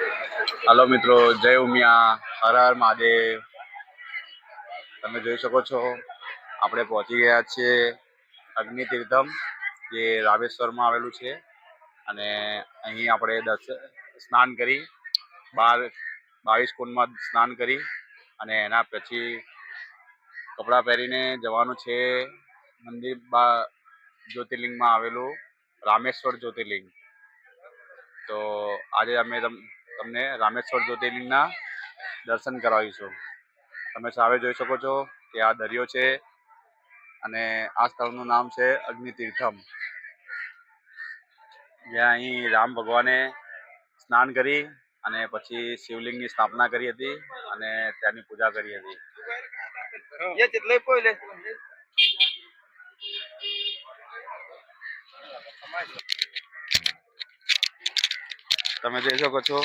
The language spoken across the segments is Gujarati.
હાલો મિત્રો, જય ઉમિયા, હર હર મહાદેવ. તમે જોઈ શકો છો, આપણે પહોંચી ગયા છીએ અગ્નિ તીર્થમ જે રામેશ્વરમાં આવેલું છે. અને અહીં આપણે દસ સ્નાન કરી, બાર, બાવીસ કુંડમાં સ્નાન કરી, અને એના પછી કપડાં પહેરીને જવાનું છે મંદિર બા, જ્યોતિર્લિંગમાં આવેલું રામેશ્વર જ્યોતિર્લિંગ. તો આજે અમે તમને રામેશ્વર જ્યોતિર્લિંગના દર્શન કરાવીશું. તમે સામે જોઈ શકો છો કે આ દરિયો છે અને આ સ્થળનું નામ છે અગ્નિતીર્થમ. જ્યાં અહીં રામ ભગવાને સ્નાન કરી અને પછી શિવલિંગની સ્થાપના કરી હતી અને ત્યાંની પૂજા કરી હતી. તમે જોઈ શકો છો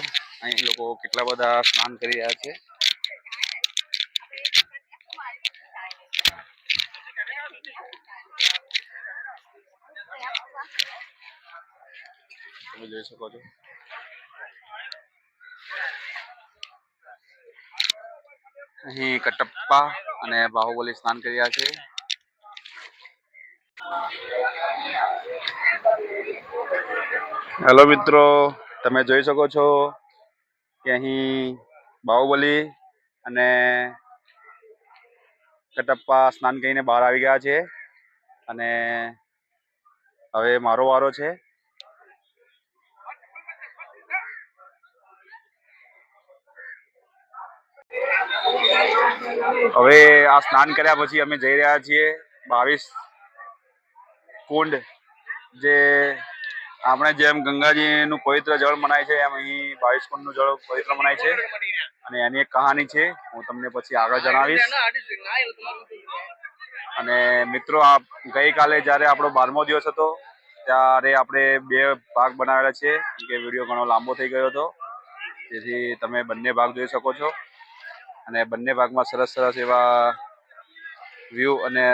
અહીં લોકો કેટલા બધા સ્નાન કરી રહ્યા છે. તમે જોઈ શકો છો. અહીં કટપ્પા અને બાહુબલી સ્નાન કરી રહ્યા છે. હેલો મિત્રો, તમે જોઈ શકો છો કે અહીં બાહુબલી અને કટપ્પા સ્નાન કરીને બહાર આવી ગયા છે. અને હવે મારો વારો છે. હવે આ સ્નાન કર્યા પછી અમે જઈ રહ્યા છીએ બાવીસ કુંડ જે આપણે જેમ ગંગાજીનું પવિત્ર જળ મનાય છે, એમ અહીં બાવીસ કુંડનું જળ પવિત્ર મનાય છે. અને એની એક કહાની છે, હું તમને પછી આગળ જણાવીશ. અને મિત્રો ગઈકાલે જ્યારે આપણો બારમો દિવસ હતો, ત્યારે આપણે બે ભાગ બનાવેલા છે. કે વીડિયો ઘણો લાંબો થઈ ગયો હતો. જેથી તમે બંને ભાગ જોઈ શકો છો. અને બંને ભાગમાં સરસ સરસ એવા વ્યૂ અને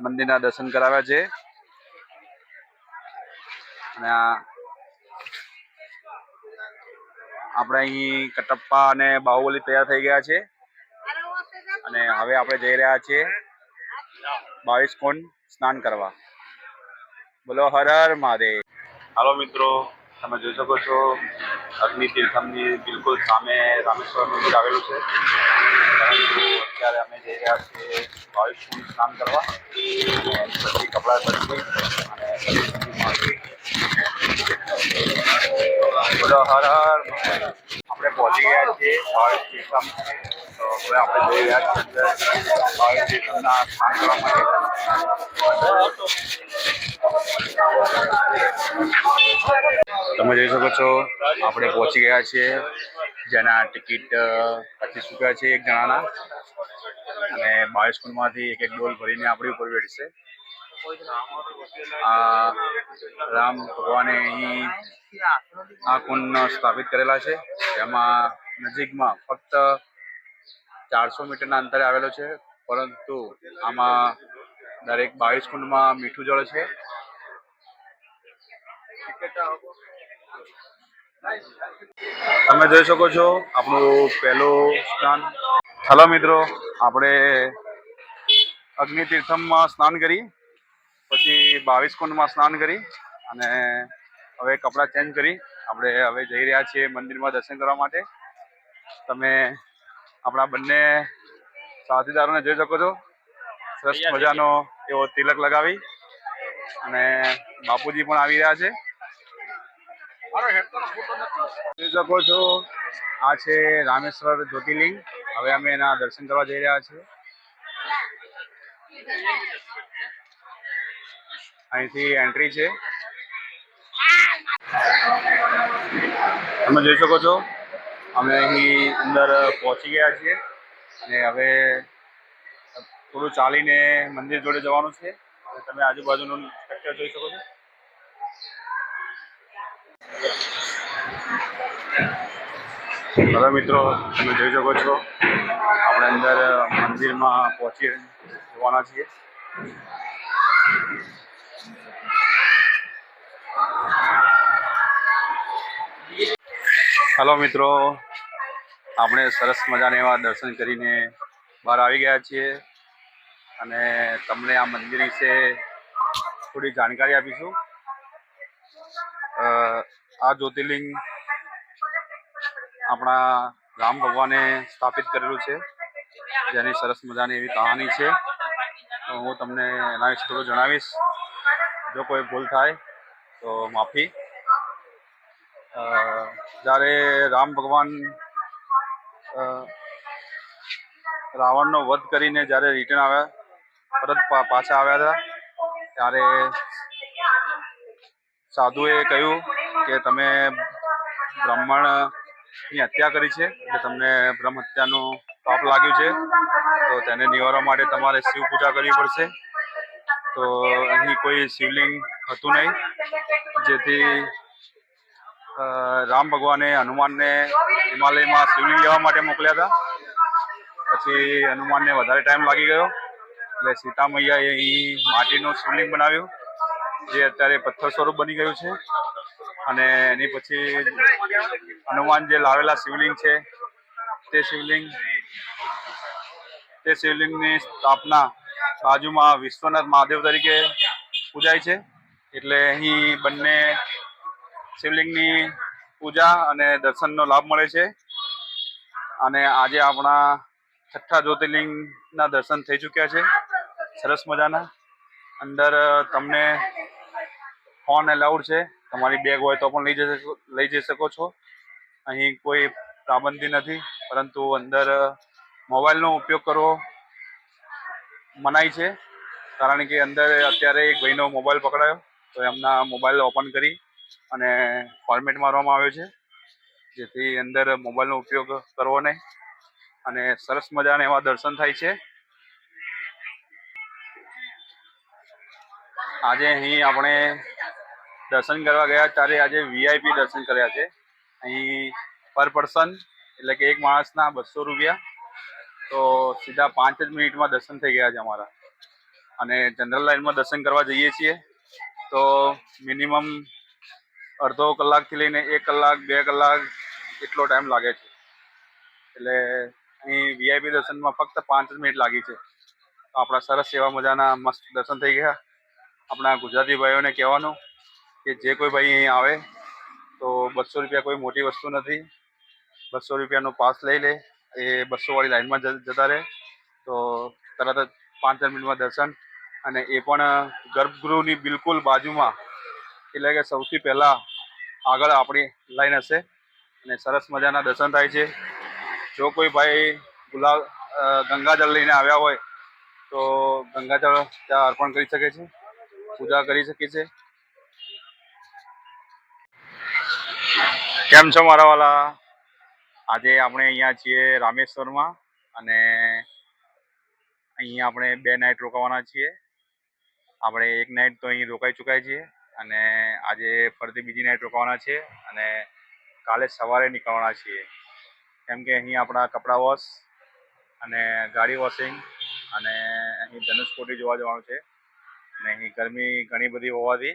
મંદિરના દર્શન કરાવ્યા છે. અને આપણે અહીં કટપ્પા અને બાહુબલી તૈયાર થઈ ગયા છે. અને હવે આપણે જઈ રહ્યા છીએ બાવીસ કુંડ સ્નાન કરવા. બોલો, હર હર મહાદેવ. હાલો મિત્રો, તમે જોઈ શકો છો, અગ્નિ તીર્થમની બિલકુલ સામે રામેશ્વર મંદિર આવેલું છે. પરંતુ અત્યારે અમે જઈ રહ્યા છીએ બાવીસ કુંડ સ્નાન કરવા. અને પછી કપડાં બદલી અને બોલો હર હર આપણે પહોંચી ગયા છીએ બાવીસ સ્ટેશન તો હવે આપણે જઈ રહ્યા છીએ બાવીસ તીર્થમના સ્નાન કરવા માટે. તમે જોઈ શકો છો, આપણે પહોંચી ગયા છીએ. જેના ટિકિટ પચીસ રૂપિયા છે એક જણાના. અને બાવીસ કુંડમાંથી એક એક ડોલ ભરીને આપણી ઉપર બેઠશે આ રામ ભગવાને અહીં આ કુંડ સ્થાપિત કરેલા છે. એમાં નજીકમાં ફક્ત ચારસો મીટરના અંતરે આવેલો છે. પરંતુ આમાં દરેક બાવીસ કુંડમાં મીઠું જળ છે. તમે જોઈ શકો છો આપણું પહેલું સ્નાન. હલો મિત્રો, આપણે અગ્નિ તીર્થમમાં સ્નાન કરી પછી બાવીસ કુંડમાં સ્નાન કરી અને હવે કપડાં ચેન્જ કરી. આપણે હવે જઈ રહ્યા છીએ મંદિરમાં દર્શન કરવા માટે. તમે આપણા બંને સાથીદારોને જોઈ શકો છો. સરસ મજાનો એવો તિલક લગાવી અને બાપુજી પણ આવી રહ્યા છે. જોઈ શકો છો આ છે રામેશ્વર જ્યોતિર્લિંગ. હવે અમે એના દર્શન કરવા જઈ રહ્યા છીએ. અહીંથી એન્ટ્રી છે. તમે જોઈ શકો છો, અમે અહીં અંદર પહોંચી ગયા છીએ અને હવે થોડું ચાલીને મંદિર જોડે જવાનું છે. અને તમે આજુબાજુનું સ્ટ્રક્ચર જોઈ શકો છો. હવે મિત્રો, તમે જોઈ શકો છો, આપણે અંદર મંદિરમાં પહોંચી જવાના છીએ. હલો મિત્રો. આપણે સરસ મજાને એવા દર્શન કરીને બહાર આવી ગયા છીએ અને તમને આ મંદિર વિશે થોડી જાણકારી આપીશું. આ જ્યોતિર્લિંગ આપણા રામ ભગવાને સ્થાપિત કરેલું છે. જેની સરસ મજાની એવી કહાની છે. તો હું તમને એના વિશે થોડું જણાવીશ. જો કોઈ ભૂલ થાય તો માફી. જ્યારે રામ ભગવાન રાવણનો વધ કરીને જ્યારે રિટર્ન આવ્યા, પરત પાછા આવ્યા હતા, ત્યારે સાધુએ કહ્યું કે તમે બ્રાહ્મણની હત્યા કરી છે, એટલે તમને બ્રહ્મ હત્યાનું પાપ લાગ્યું છે, તો તેને નિવારવા માટે તમારે શિવ પૂજા કરવી પડશે. તો અહીં કોઈ શિવલિંગ હતું નહીં, જેથી રામ ભગવાને હનુમાનને હિમાલયમાં શિવલિંગ લેવા માટે મોકલ્યા હતા. પછી હનુમાનને વધારે ટાઈમ લાગી ગયો. એટલે સીતા મૈયાએ અહીં માટીનું શિવલિંગ બનાવ્યું, જે અત્યારે પથ્થર સ્વરૂપ બની ગયું છે. અને એની પછી હનુમાન જે લાવેલા શિવલિંગ છે, તે શિવલિંગ, તે શિવલિંગની સ્થાપના બાજુમાં વિશ્વનાથ મહાદેવ તરીકે પૂજાય છે. એટલે અહીં બંને શિવલિંગની પૂજા અને દર્શનનો લાભ મળે છે. અને આજે આપણા છઠ્ઠા જ્યોતિર્લિંગના દર્શન થઈ ચૂક્યા છે. સરસ મજાના. અંદર તમને ફોન એલાઉડ છે. તમારી બેગ હોય તો પણ લઈ જઈ લઈ જઈ શકો છો. અહીં કોઈ પાબંદી નથી, પરંતુ અંદર મોબાઈલનો ઉપયોગ કરવો મનાય છે. કારણ કે અંદર અત્યારે એક ભાઈનો મોબાઈલ પકડાયો, તો એમના મોબાઈલ ઓપન કરી અને ફોર્મેટ મારવામાં આવ્યો છે, જેથી અંદર મોબાઈલનો ઉપયોગ કરવો નહીં અને સરસ મજાના એવા દર્શન થાય છે. આજે અહીં આપણે દર્શન કરવા ગયા, ત્યારે આજે વીઆઈપી દર્શન કર્યા છે. અહીં પર પર્સન એટલે કે એક માણસના બસો રૂપિયા. તો સીધા પાંચ જ મિનિટમાં દર્શન થઈ ગયા છે અમારા. અને જનરલ લાઇનમાં દર્શન કરવા જઈએ છીએ. તો મિનિમમ અડધો કલાકથી લઈને એક કલાક, બે કલાક એટલો ટાઈમ લાગે છે. એટલે અહીં વીઆઈપી દર્શનમાં ફક્ત પાંચ જ મિનિટ લાગી છે. આપણા સરસ એવા મજાના મસ્ત દર્શન થઈ ગયા. આપણા ગુજરાતી ભાઈઓને કહેવાનું કે જે કોઈ ભાઈ અહીં આવે તો બસો રૂપિયા કોઈ મોટી વસ્તુ નથી. બસો રૂપિયાનો પાસ લઈ લે. એ બસોવાળી લાઇનમાં જતા રહે. તો તરત જ પાંચ મિનિટમાં દર્શન. અને એ પણ ગર્ભગૃહની બિલકુલ બાજુમાં એટલે કે સૌથી પહેલાં આગળ આપણી લાઈન હશે અને સરસ મજાના દર્શન થાય છે. જો કોઈ ભાઈ ગુલાબ ગંગાજળ લઈને આવ્યા હોય, તો ગંગાજળ ત્યાં અર્પણ કરી શકે છે, પૂજા કરી શકે છે. કેમ છો મારા વાલા? આજે આપણે અહીંયા છીએ રામેશ્વરમાં અને અહીંયા આપણે બે નાઇટ રોકાવાના છીએ. આપણે એક નાઇટ તો અહીં રોકાઈ ચૂકાય છીએ. અને આજે ફરીથી બીજી નાઇટ રોકાવાના છે અને કાલે સવારે નીકળવાના છીએ. કેમ કે અહીં આપણા કપડાં વોશ અને ગાડી વોશિંગ અને અહીં ધનુષકોટી જોવા જવાનું છે. અને અહીં ગરમી ઘણી બધી હોવાથી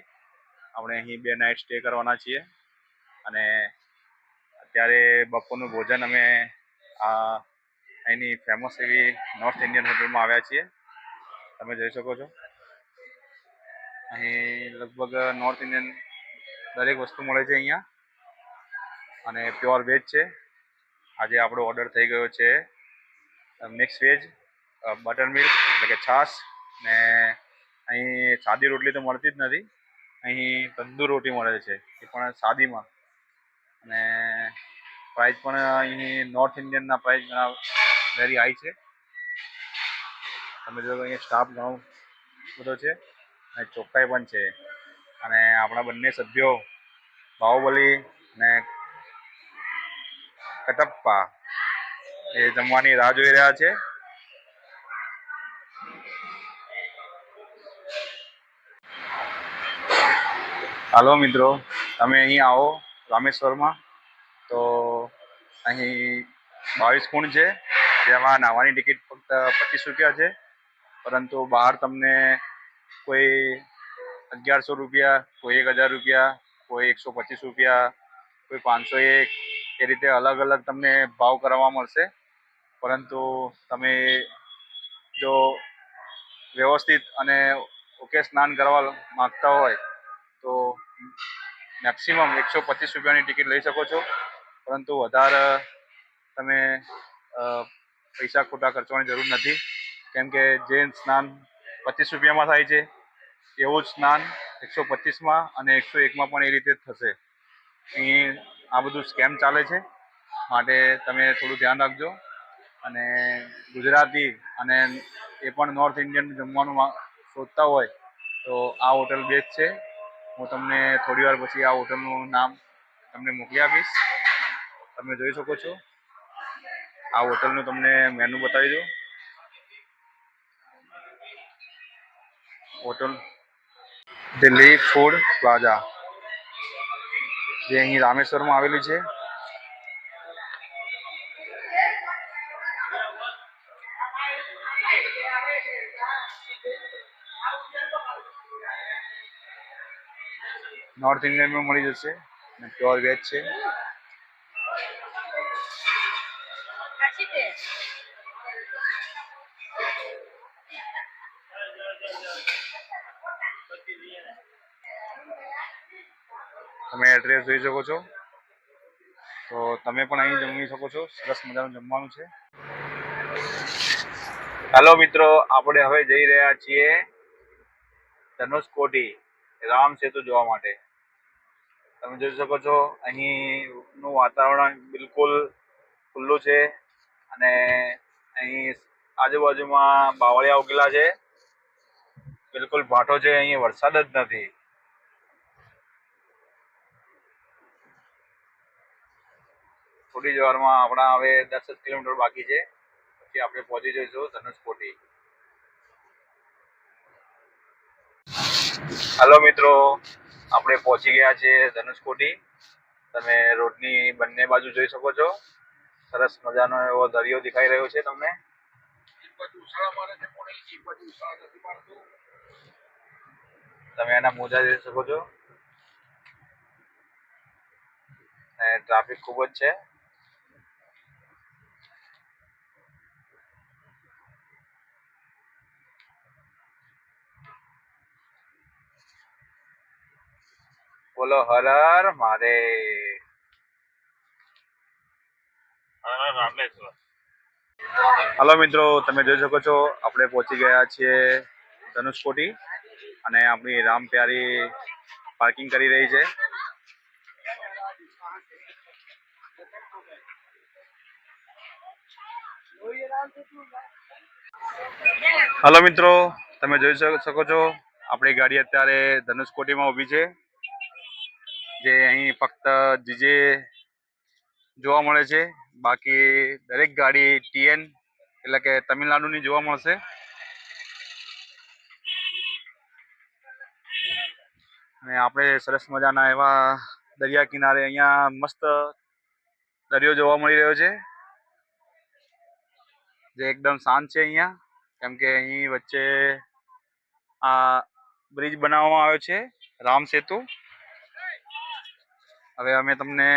આપણે અહીં બે નાઇટ સ્ટે કરવાના છીએ. અને અત્યારે બપોરનું ભોજન અમે આ અહીંની ફેમસ એવી નોર્થ ઇન્ડિયન હોટલમાં આવ્યા છીએ. તમે જોઈ શકો છો. અહીં લગભગ નોર્થ ઇન્ડિયન દરેક વસ્તુ મળે છે અહીંયા. અને પ્યોર વેજ છે. આજે આપણો ઓર્ડર થઈ ગયો છે મિક્સ વેજ બટર મિલ્ક એટલે કે છાશ, ને અહીં સાદી રોટલી તો મળતી જ નથી. અહીં તંદૂર રોટી મળે છે, એ પણ સાદીમાં. અને પ્રાઇસ પણ અહીં નોર્થ ઇન્ડિયનના પ્રાઇસ ઘણા વેરી હાઈ છે. તમે જો અહીંયા સ્ટાફ ઘણો બધો છે. અને ચોખ્ખાઈ પણ છે. અને આપણા બંને સભ્યો બાહુબલી અને કટપ્પા એ જમવાની રાહ જોઈ રહ્યા છે. હાલો મિત્રો, તમે અહીં આવો રામેશ્વરમાં. તો અહીં બાવીસ કુંડ છે. જેમાં નાહવાની ટિકિટ ફક્ત પચીસ રૂપિયા છે. પરંતુ બહાર તમને કોઈ અગિયારસો રૂપિયા, કોઈ એક હજાર રૂપિયા, કોઈ એકસો પચીસ રૂપિયા, કોઈ પાંચસો એક, એ રીતે અલગ અલગ તમને ભાવ કરવા મળશે. પરંતુ તમે જો વ્યવસ્થિત અને ઓકે સ્નાન કરવા માંગતા હોય, તો મેક્સિમમ એકસો પચીસ રૂપિયાની ટિકિટ લઈ શકો છો. પરંતુ વધારે તમે પૈસા ખોટા ખર્ચવાની જરૂર નથી. કેમ કે જે સ્નાન પચીસ રૂપિયામાં થાય છે એવું જ સ્નાન એકસો પચીસમાં અને એકસો એકમાં પણ એ રીતે થશે. અહીં આ બધું સ્કેમ ચાલે છે. માટે તમે થોડું ધ્યાન રાખજો. અને ગુજરાતી અને એ પણ નોર્થ ઇન્ડિયન જમવાનું શોધતા હોય તો આ હોટલ બેસ્ટ છે. હું તમને થોડી વાર પછી આ હોટલનું નામ તમને મોકલી આપીશ. તમે જોઈ શકો છો. આ હોટલનું તમને મેનુ બતાવી દઉં. હોટલ દિલ્હી ફૂડ પ્લાઝા જે અહીં રામેશ્વરમાં આવેલું છે નોર્થ ઇન્ડિયનમાં મળી જશે અને પ્યોર વેજ છે. એડ્રેસ જોઈ શકો છો. તો તમે પણ અહીં જમી શકો છો. સરસ મજાનું જમવાનું છે. હેલો મિત્રો, આપણે હવે જઈ રહ્યા છીએ ધનુષકોટી રામ સેતુ જોવા માટે. તમે જોઈ શકો છો, અહીંનું વાતાવરણ બિલકુલ ખુલ્લું છે અને અહીં આજુબાજુમાં બાવળિયા ઉગેલા છે. બિલકુલ ભાટો છે અહીં વરસાદ જ નથી. થોડી જ આપણા હવે દસ જ કિલોમીટર બાકી છે. પછી આપણે પહોંચી જઈશું ધનુષકોટી હલો મિત્રો, આપણે પહોંચી ગયા છીએ ધનુષકોટી તમે રોડની બંને બાજુ જોઈ શકો છો. સરસ મજાનો એવો દરિયો દેખાઈ રહ્યો છે તમને. તમે એના મોજા જોઈ શકો છો. ટ્રાફિક ખૂબ જ છે. બોલો હર હર મહાદેવ હલો મિત્રો તમે જોઈ શકો છો આપણે પહોંચી ગયા છીએ ધનુષકોટી અને આપણી રામ પ્યારી પાર્કિંગ કરી રહી છે. હલો મિત્રો તમે જોઈ શકો- શકો છો આપણી ગાડી અત્યારે ધનુષકોટીમાં ઊભી છે. જે અહીં ફક્ત જીજે જોવા મળે છે. બાકી દરેક ગાડી ટીએન એટલે કે તમિલનાડુની જોવા મળશે. અને આપણે સરસ મજાના એવા દરિયા કિનારે અહીંયા મસ્ત દરિયો જોવા મળી રહ્યો છે. જે એકદમ શાંત છે અહીંયા. કેમ કે અહીં વચ્ચે આ બ્રિજ બનાવવામાં આવ્યો છે. રામ સેતુ. હવે અમે તમને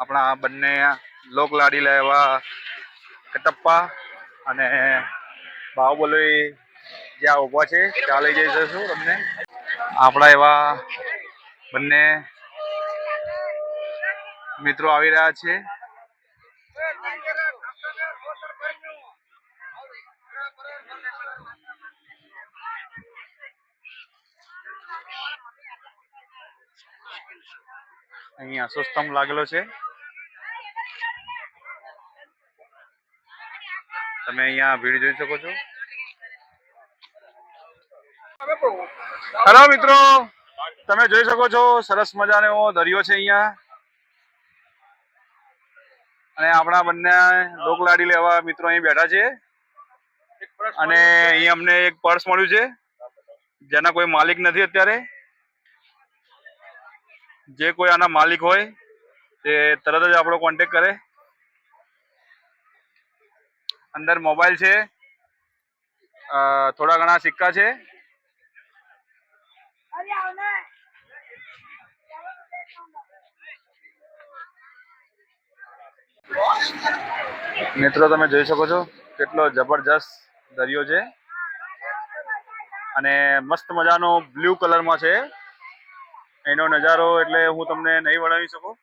આપણા બંને લોક લાડીલા એવા કટપ્પા અને બાહુબલી જ્યાં ઊભા છે ત્યાં લઈ જઈ જઈશું તમને. આપણા એવા બંને મિત્રો આવી રહ્યા છે. અહીં અશોસ્તંભ લાગેલો છે. તમે અહીંયા ભીડ જોઈ શકો છો. હેલો મિત્રો, તમે જોઈ શકો છો, સરસ મજાનો એવો દરિયો છે અહીંયા. અને આપણા બંને લોકલાડી લેવા મિત્રો અહીં બેઠા છે. અને અહીં અમને એક પર્સ મળ્યું છે. જેના કોઈ માલિક નથી અત્યારે. જે કોઈ આના માલિક હોય, તે તરત જ આપણો કોન્ટેક કરે. અંદર મોબાઈલ છે થોડા ઘણા સિક્કા છે. મિત્રો, તમે જોઈ શકો છો કેટલો જબરજસ્ત દરિયો છે. અને મસ્ત મજાનો બ્લુ કલરમાં છે. એનો નજારો એટલે હું તમને નહીં વર્ણવી શકું.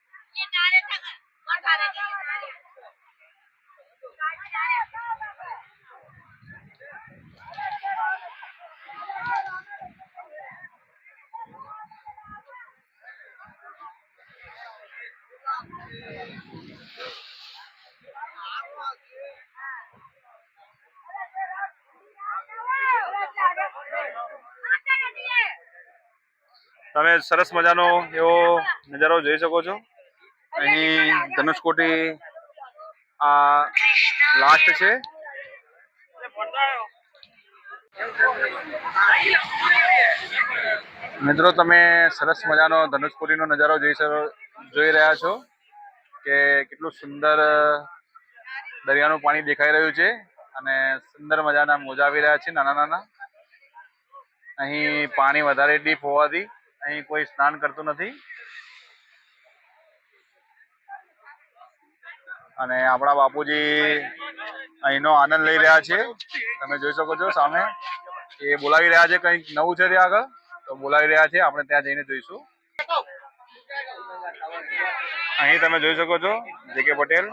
તમે સરસ મજાનો એવો નજારો જોઈ શકો છો. અહીં ધનુષકોટી આ લાસ્ટ છે. મિત્રો, તમે સરસ મજાનો ધનુષકોટીનો નજારો જોઈ જોઈ રહ્યા છો કે કેટલું સુંદર દરિયાનું પાણી દેખાઈ રહ્યું છે અને સુંદર મજાના મોજા આવી રહ્યા છે નાના નાના અહીં પાણી વધારે ડીપ હોવાથી અહીં કોઈ સ્નાન કરતું નથી. અને આપણા બાપુજી અહીંનો આનંદ લઈ રહ્યા છે. તમે જોઈ શકો છો સામે. એ બોલાવી રહ્યા છે કંઈક નવું છે ત્યાં આગળ. તો બોલાવી રહ્યા છે. આપણે ત્યાં જઈને જોઈશું. અહીં તમે જોઈ શકો છો જે કે પટેલ.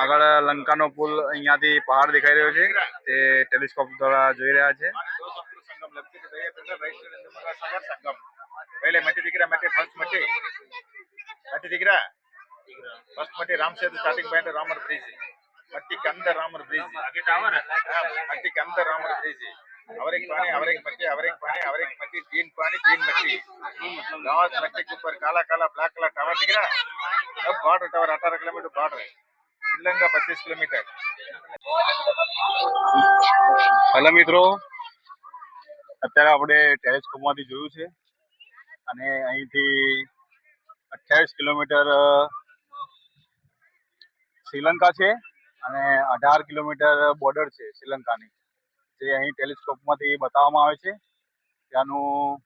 આગળ લંકાનો પુલ અહીંયાથી પહાડ દેખાઈ રહ્યો છે. તે ટેલિસ્કોપ દ્વારા જોઈ રહ્યા છે. ಕಿಲೋಮೀಟರ್ ರೈಚೂರು ಹಿಂದೂ ಸಹಕಾರ ಸಂಗಮ್ ವೇಳೆ ಮಟ್ಟಿ ದಿಗ್ರ ಮಟ್ಟಿ ಫಸ್ಟ್ ಮಟ್ಟಿ మట్టి దగ్గర ఫస్ట్ మట్టి Ramsetu starting point Ramar bridge మట్టి కంద రామర్ బ్రిడ్జ్ మట్టి కంద రామర్ బ్రిడ్జ్ అవరికి పాని అవరికి మట్టి అవరికి పాని అవరికి మట్టి దీని పాని దీని మట్టి. లాస్ట్ మట్టి కుప్పర్ కాలా కాలా బ్లాక్ కలర్ టవర్ దగ్గర బార్డర్ టవర్ అఠారు కిలోమీటర్ బార్డర్ చిల్లంగా పచ్చీస్ కిలోమీటర్. హలో మిత్రో. અત્યારે આપણે ટેલિસ્કોપમાંથી જોયું છે. અને અહીંથી અઠ્યાવીસ કિલોમીટર શ્રીલંકા છે અને અઢાર કિલોમીટર બોર્ડર છે શ્રીલંકાની. જે અહીં ટેલિસ્કોપમાંથી બતાવવામાં આવે છે. ત્યાંનું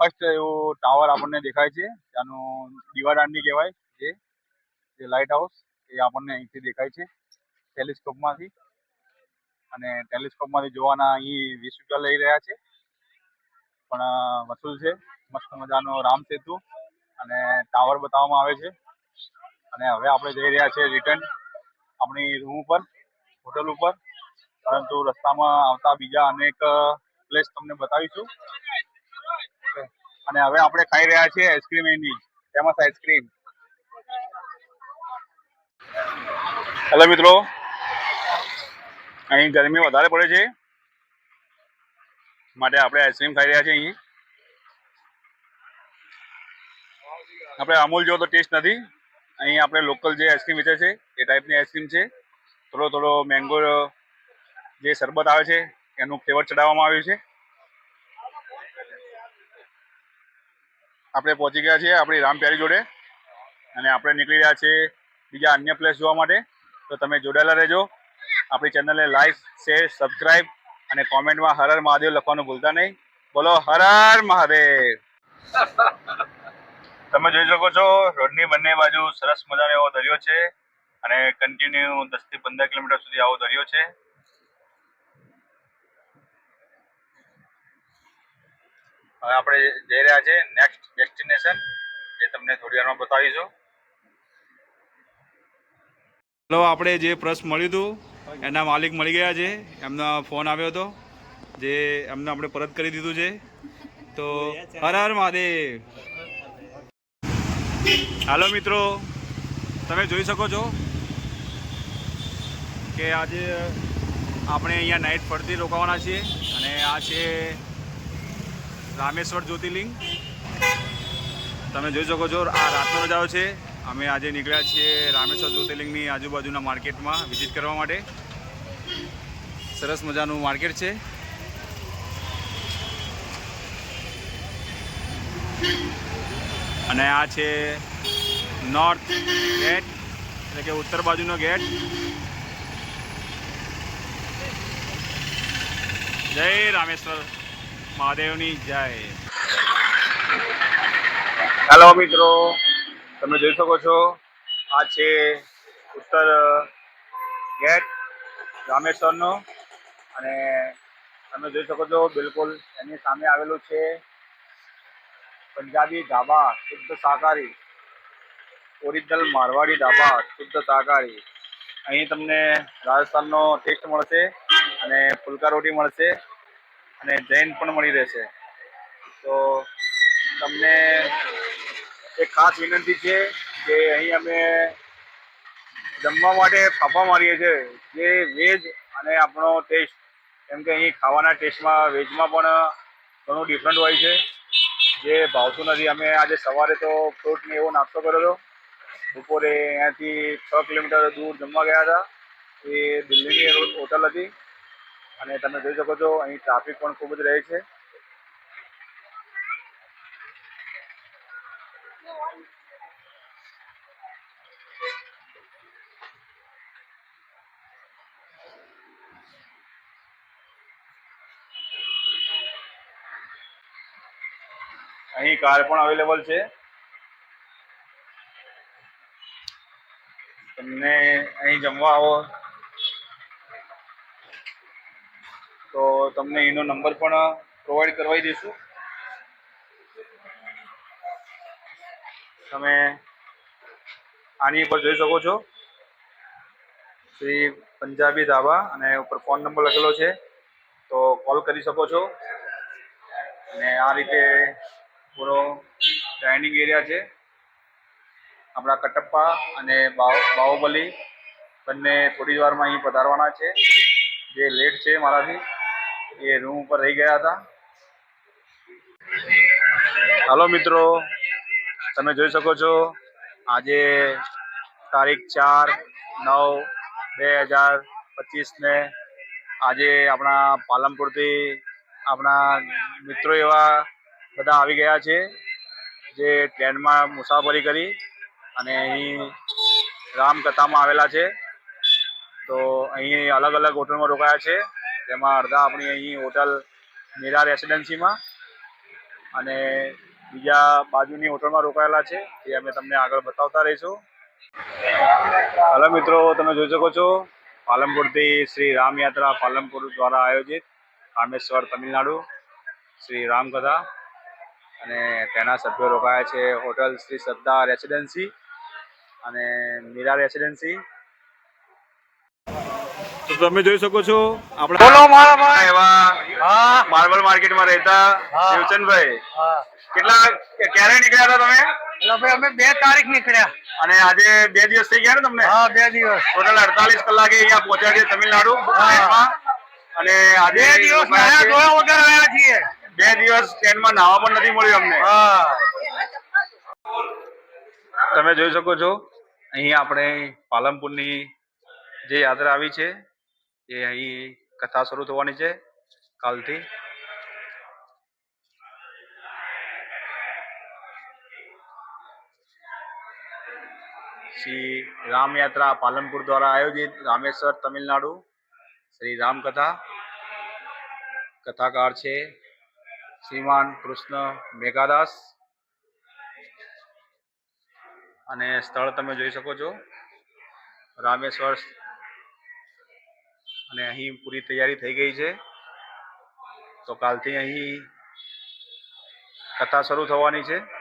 ફર્સ્ટ એવું ટાવર આપણને દેખાય છે. ત્યાંનું દીવાદાંડી કહેવાય જે જે લાઇટ હાઉસ એ આપણને અહીંથી દેખાય છે ટેલિસ્કોપમાંથી. અને ટેલિસ્કોપમાંથી જોવાના અહીં વીસ લઈ રહ્યા છે. પણ વસૂલ છે. મસ્ત મજાનો રામ સેતુ અને ટાવર બતાવવામાં આવે છે. અને હવે આપણે જઈ રહ્યા છીએ રિટર્ન આપણી રૂમ ઉપર હોટલ ઉપર. પરંતુ રસ્તામાં આવતા બીજા અનેક પ્લેસ તમને બતાવીશું. અને હવે આપણે ખાઈ રહ્યા છીએ આઈસ્ક્રીમ એની. ફેમસ આઈસ્ક્રીમ હેલો મિત્રો. અહીં ગરમી વધારે પડે છે. માટે આપણે આઈસ્ક્રીમ ખાઈ રહ્યા છીએ અહીં. આપણે અમૂલ જેવો તો ટેસ્ટ નથી. અહીં આપણે લોકલ જે આઈસ્ક્રીમ વેચે છે, એ ટાઈપની આઈસ્ક્રીમ છે. થોડો થોડો મેંગો જે શરબત આવે છે, એનું ફ્લેવર ચડાવવામાં આવ્યું છે. આપણે પહોંચી ગયા છીએ આપણી રામપ્યારી જોડે. અને આપણે નીકળી રહ્યા છીએ બીજા અન્ય પ્લેસ જોવા માટે. તો તમે જોડાયેલા રહેજો. આપણી ચેનલને લાઈક શેર સબસ્ક્રાઇબ અને કોમેન્ટમાં હર હર મહાદેવ લખવાનું ભૂલતા નહીં. બોલો હર હર મહાદેવ. તમે જોઈ શકો છો રોડની બંને બાજુ સરસ મજાનો એવો દરિયો છે અને કન્ટિન્યુ દસથી પંદર કિલોમીટર સુધી આવો દરિયો છે. હવે આપણે જઈ રહ્યા છે નેક્સ્ટ ડેસ્ટિનેશન એ તમને થોડી વારમાં બતાવીશું. હેલો આપણે જે પ્રશ્ન મળ્યું હતું એના માલિક મળી ગયા છે. એમનો ફોન આવ્યો હતો જે એમને આપણે પરત કરી દીધું છે. તો હર હર મહાદેવ. હાલો મિત્રો, તમે જોઈ શકો છો કે આજે આપણે અહીંયા નાઇટ ફરતી રોકાવાના છીએ અને આ છે રામેશ્વર જ્યોતિર્લિંગ. તમે જોઈ શકો છો, આ રાતનો નજારો છે. અમે આજે નીકળ્યા છીએ રામેશ્વર જ્યોતિર્લિંગની આજુબાજુના માર્કેટમાં વિઝિટ કરવા માટે. સરસ મજાનું માર્કેટ છે. અને આ છે નોર્થ ગેટ, એટલે કે ઉત્તર બાજુનો ગેટ. જય રામેશ્વર મહાદેવની જય. હેલો મિત્રો. તમે જોઈ શકો છો, આ છે ઉત્તર ગેટ રામેશ્વરનો. અને તમે જોઈ શકો છો, બિલકુલ એની સામે આવેલું છે પંજાબી ઢાબા શુદ્ધ શાકાહારી. ઓરિજિનલ મારવાડી ઢાબા શુદ્ધ શાકાહારી. અહીં તમને રાજસ્થાનનો ટેસ્ટ મળશે અને ફુલકા રોટી મળશે અને જૈન પણ મળી રહેશે. તો તમને એક ખાસ વિનંતી છે કે અહીં અમે જમવા માટે ફાફા મારીએ છીએ. જે વેજ અને આપણો ટેસ્ટ કેમ કે અહીં ખાવાના ટેસ્ટમાં વેજમાં પણ ઘણું ડિફરન્ટ હોય છે. જે ભાવતું નથી. અમે આજે સવારે તો ફ્રૂટને એવો નાસ્તો કર્યો હતો. બપોરે અહીંયાથી છ કિલોમીટર દૂર જમવા ગયા હતા. એ દિલ્હીની હોટલ હતી. અને તમે જોઈ શકો છો, અહીં ટ્રાફિક પણ ખૂબ જ રહે છે. કાર પણ અવેલેબલ છે. તમને અહીં જમવા આવો. તો તમને એનો નંબર પણ પ્રોવાઈડ કરવાઈ દઈશું. તમે આની ઉપર જોઈ શકો છો. શ્રી પંજાબી ધાબા અને ઉપર ફોન નંબર લખેલો છે. તો કોલ કરી શકો છો. અને આ રીતે પૂરો ડાઇનિંગ એરિયા છે. આપણા કટપ્પા અને બાહુ, બાહુબલી બંને થોડી વારમાં અહીં પધારવાના છે. જે લેટ છે મારાથી, એ રૂમ ઉપર રહી ગયા હતા. હાલો મિત્રો, તમે જોઈ શકો છો, આજે તારીખ ચાર નવ બે હજાર પચીસને આજે આપણા પાલનપુરથી આપણા મિત્રો એવા બધા આવી ગયા છે, જે ટ્રેનમાં મુસાફરી કરી અને અહીં રામકથામાં આવેલા છે. તો અહીં અલગ અલગ હોટલમાં રોકાયા છે. તેમાં અડધા આપણી અહીં હોટલ મીરા રેસિડેન્સીમાં અને બીજા બાજુની હોટલમાં રોકાયેલા છે, જે અમે તમને આગળ બતાવતા રહીશું. હાલો મિત્રો, તમે જોઈ શકો છો, પાલનપુરથી શ્રી રામ યાત્રા પાલનપુર દ્વારા આયોજિત રામેશ્વર તમિલનાડુ શ્રી રામકથા. અને તેના સભ્યો રોકાયા છે હોટલ શ્રી શ્રદ્ધા રેસિડેન્સી અને મીરા રેસિડેન્સી. તો તમે જોઈ શકો છો આપણા એવા માર્બલ માર્કેટમાં રહેતા શિવચંદભાઈ કેટલા ક્યારે નીકળ્યા હતા તમે? એટલે ભાઈ અમે બે તારીખ નીકળ્યા. અને આજે બે દિવસ થઈ ગયા ને તમને? હા બે દિવસ. ટોટલ અડતાલીસ કલાકે અહીંયા પહોંચ્યા છે તમિલનાડુ. અને આજે બે દિવસ નાયા ધોયા વગર રહ્યા છીએ. બે દિવસ ટ્રેનમાં નાવા પણ નથી મળ્યું અમને. તમે જોઈ શકો છો, અહીં આપણે પાલનપુરની જે યાત્રા આવી છે, એ અહીં કથા શરૂ થવાની છે કાલથી. શ્રી રામ યાત્રા પાલનપુર દ્વારા આયોજિત રામેશ્વર તમિલનાડુ શ્રી રામકથા. કથાકાર છે શ્રીમાન કૃષ્ણ મેઘાદાસ. અને સ્થળ તમે જોઈ શકો છો. રામેશ્વર અને અહીં પૂરી તૈયારી થઈ ગઈ છે. તો કાલથી અહીં કથા શરૂ થવાની છે.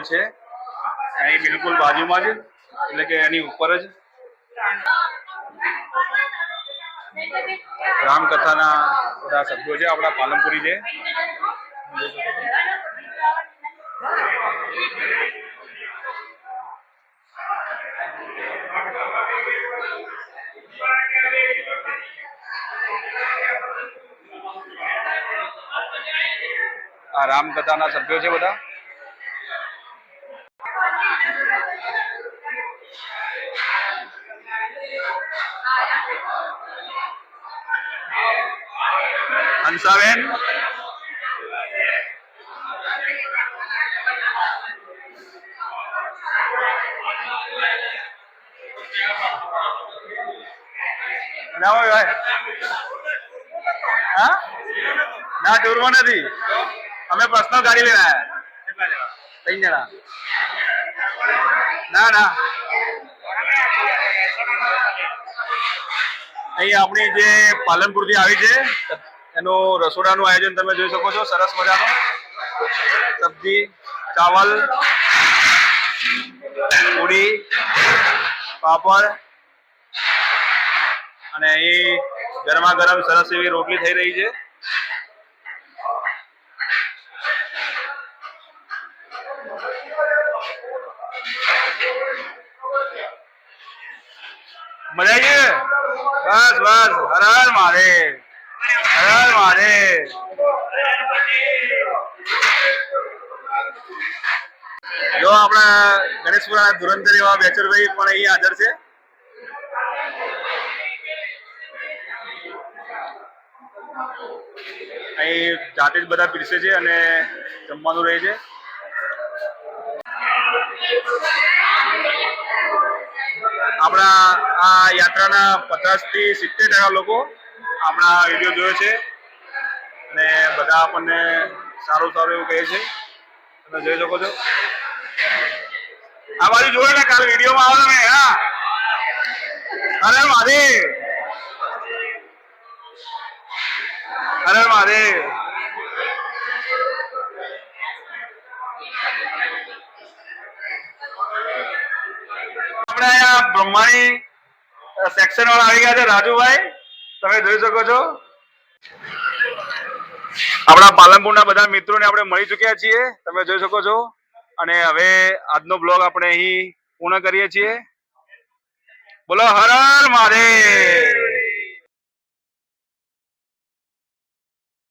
હોલ છે. અહીં બિલકુલ બાજુમાં જ, એટલે કે એની ઉપર જ. રામકથાના બધા સભ્યો છે, આપણા પાલનપુરી છે. આ રામકથાના સભ્યો છે બધા. હંસાબેન ના હોય ભાઈ. હા? ના ટૂરમાં નથી. અમે પર્સનલ ગાડી લઈને આવ્યા ત્રણ જણા. ના ના. અહીં આપણી જે પાલનપુરથી આવી છે એનું રસોડાનું આયોજન તમે જોઈ શકો છો, સરસ મજાનું. સબ્જી, ચાવલ, પૂરી, પાપડ અને અહીં ગરમા ગરમ સરસ એવી રોટલી થઈ રહી છે. મજા આવી બસ બસ. હર હર મહાદેવ હર હર મહાદેવ. જો આપણા ગણેશપુરા ધુરંધર એવા બેચરભાઈ પણ અહીં હાજર છે. અહીં જાતે જ બધા પીરસે છે અને જમવાનું રહે છે. આપણા આ યાત્રાના પચાસથી સિત્તેર ટકા લોકો આપણા વીડિયો જોયો છે. અને બધા આપણને સારું સારું એવું કહે છે. તમે જોઈ શકો છો. આ બાજુ જોયો ને, કાલ વિડીયોમાં આવો તમે. હા. અરે મહાદેવ અરે મહાદેવ આપણે અહીંયા બ્રહ્માણી સેક્શન વાળા આવી ગયા છે, રાજુભાઈ. તમે જોઈ શકો છો. આપણા પાલનપુરના બધા મિત્રોને આપણે મળી ચૂક્યા છીએ. તમે જોઈ શકો છો. અને હવે આજનો બ્લોગ આપણે અહીં પૂર્ણ કરીએ છીએ. બોલો, હર હર મહાદેવ!